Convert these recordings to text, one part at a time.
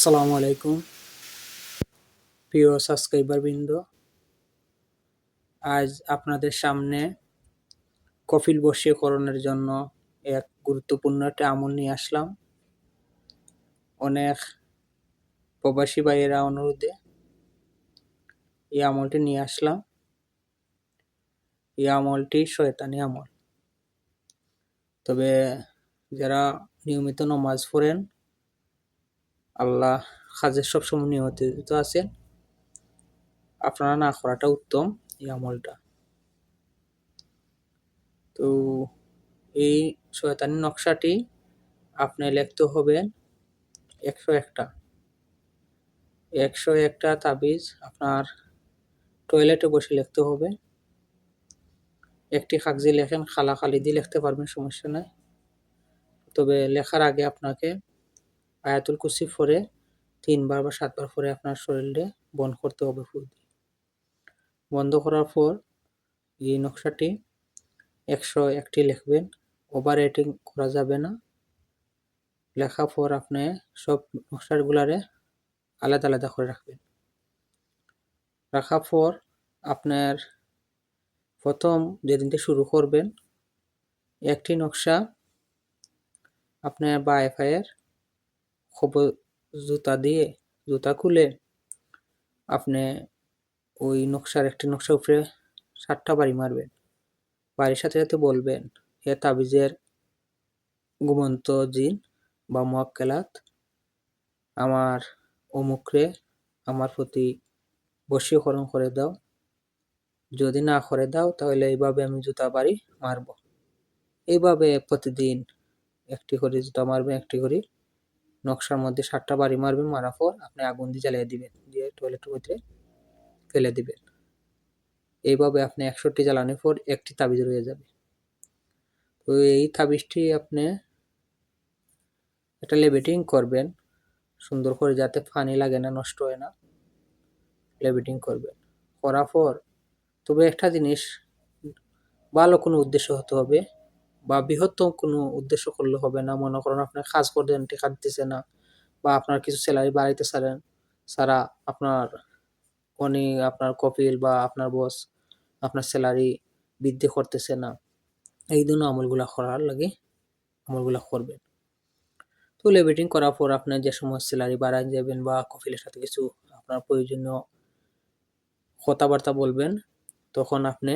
আসসালামু আলাইকুম। প্রিয় সাবস্ক্রাইবার বৃন্দ আজ আপনাদের সামনে কফিল বশীকরণের জন্য এক গুরুত্বপূর্ণ একটা আমল নিয়ে আসলাম। অনেক প্রবাসী ভাইয়েরা অনুরোধে এই আমলটি নিয়ে আসলাম। এই আমলটি শয়তানি আমল। তবে যারা নিয়মিত নমাজ পড়েন আল্লাহ কাজের সবসময় নিয়মিত আছেন। আপনারা না করাটা উত্তম এই আমলটা। তো এই শয়তানি নকশাটি আপনি লিখতে হবে একশো একটা। একশো একটা তাবিজ আপনার টয়লেটে বসে লিখতে হবে। একটি কাগজে লেখেন খালা খালি দিয়ে লিখতে পারবেন, সমস্যা নাই। তবে লেখার আগে আপনাকে আয়াতুল কুসি ফরে তিনবার বা সাতবার ফরে আপনার শরীরে বন্ধ করতে হবে ফুল দিয়ে। বন্ধ করার পর এই নকশাটি একশো একটি লিখবেন ওভার রেটিং করা যাবে না। লেখা পর আপনি সব নকশাগুলারে আলাদা আলাদা করে রাখবেন। রাখার পর আপনার প্রথম যেদিন থেকে শুরু করবেন, একটি নকশা আপনার বাই ফায়ের খবর জুতা দিয়ে জুতা খুলে আপনি ওই নকশার একটি নকশা উপরে সাতটা বাড়ি মারবেন। বাড়ির সাথে সাথে বলবেন, হে তাবিজের ঘুমন্ত জিন বা মোয়াক্কেলাত, আমার অমুকরে আমার প্রতি বশীকরণ করে দাও। যদি না করে দাও, তাহলে এইভাবে আমি জুতা বাড়ি মারব। এইভাবে প্রতিদিন একটি করে জুতা মারবেন, একটি করে নকশার মধ্যে সাতটা বাড়ি মারবেন মারার পর আপনি আগুন দিয়ে জ্বালিয়ে দিবেন, দিয়ে টয়লেটের মধ্যে ফেলে দিবেন। এইভাবে আপনি একশোটি জ্বালানোর পর একটি তাবিজ রয়ে যাবে। তো এই তাবিজটি আপনি একটা লেবেটিং করবেন, সুন্দর করে যাতে পানি লাগে না, নষ্ট হয় না, লেবেটিং করবেন। করার পর তবে একটা জিনিস, ভালো কোনো উদ্দেশ্য হতে হবে বা বৃহত্তম কোনো উদ্দেশ্য করলে হবে না। মনে করেন আপনার কাজ করতেন টেকা দিতেছে না বা আপনার কিছু স্যালারি বাড়াইতে চান সারা আপনার উনি আপনার কপিল বা আপনার বস আপনার স্যালারি বৃদ্ধি করতেছে না। এই ধরনের আমলগুলো করার লাগে আমলগুলো করবেন। তো লেবেটিং করার পর আপনার যে সময় স্যালারি বাড়াই যাবেন বা কপিলের সাথে কিছু আপনার প্রয়োজনীয় কথাবার্তা বলবেন, তখন আপনি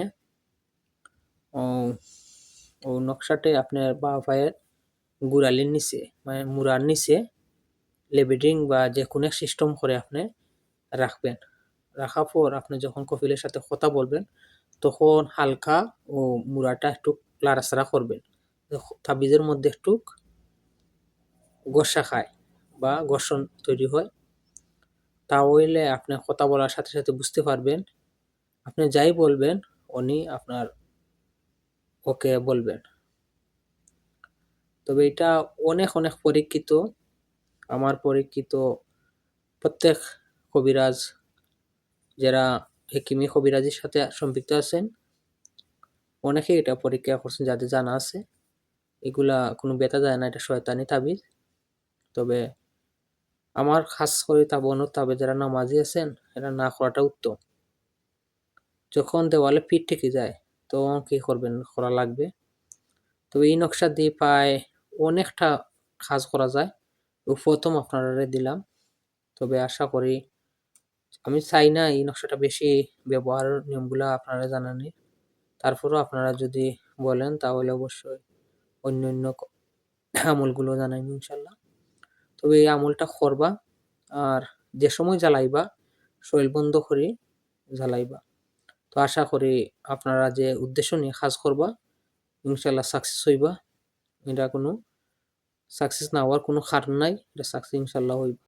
ও নকশাটে আপনার বা পায়ের গুড়ালির নিচে মানে মুড়ার নিচে লেবেডিং বা যে কোনো সিস্টেম করে আপনি রাখবেন। রাখার পর আপনি যখন কপিলের সাথে কথা বলবেন, তখন হালকা ও মুড়াটা একটু লাড়াচাড়া করবেন। তাবিজের মধ্যে একটু গোসা খায় বা ঘর্ষণ তৈরি হয়। তা হইলে আপনি কথা বলার সাথে সাথে বুঝতে পারবেন, আপনি যাই বলবেন, উনি আপনার ওকে বলবেন। তবে এটা অনেক অনেক পরীক্ষিত। আমার পরীক্ষিত প্রত্যেক কবিরাজ, যারা হেকিমি কবিরাজির সাথে সম্পৃক্ত আছেন, অনেকেই এটা পরীক্ষা করছেন যাদের জানা আছে। এগুলা কোনো বেতা যায় না, এটা শয়তানি তাবিজ। তবে আমার খাস করে তাবনত তাবে যারা নামাজি আছেন এটা না করাটা উত্তম। যখন দেওয়ালে পিঠ ঠেকে যায় তখন কী করবেন? করা লাগবে। তবে এই নকশা দিয়ে প্রায় অনেকটা কাজ করা যায়। প্রথম আপনারা দিলাম। তবে আশা করি, আমি চাই না এই নকশাটা বেশি ব্যবহার নিয়মগুলো আপনারা জানানি তারপরেও আপনারা যদি বলেন, তাহলে অবশ্যই অন্য অন্য আমলগুলো জানাইনি ইনশাল্লাহ। তবে এই আমলটা করবা, আর যে সময় জ্বালাইবা, শরীর বন্ধ করে জ্বালাইবা। তো আশা করি আপনারা যে উদ্দেশ্য নিয়ে কাজ করবা ইনশাল্লাহ সাকসেস হইবা। এটা কোনো সাকসেস না হওয়ার কোনো কারণ নাই, এটা সাকসেস ইনশাল্লাহ হইবা।